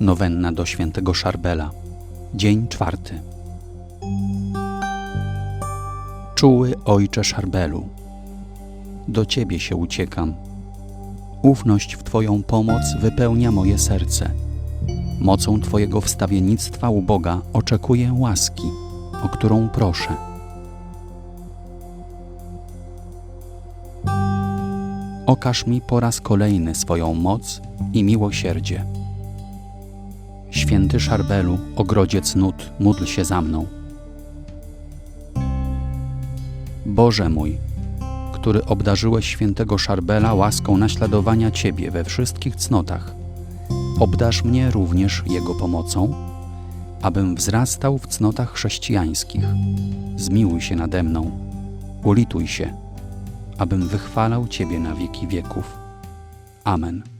Nowenna do świętego Szarbela. Dzień czwarty. Czuły Ojcze Szarbelu, do Ciebie się uciekam. Ufność w Twoją pomoc wypełnia moje serce. Mocą Twojego wstawiennictwa u Boga oczekuję łaski, o którą proszę. Okaż mi po raz kolejny swoją moc i miłosierdzie. Święty Szarbelu, ogrodziec nut, módl się za mną. Boże mój, który obdarzyłeś świętego Szarbela łaską naśladowania Ciebie we wszystkich cnotach, obdarz mnie również Jego pomocą, abym wzrastał w cnotach chrześcijańskich. Zmiłuj się nade mną, ulituj się, abym wychwalał Ciebie na wieki wieków. Amen.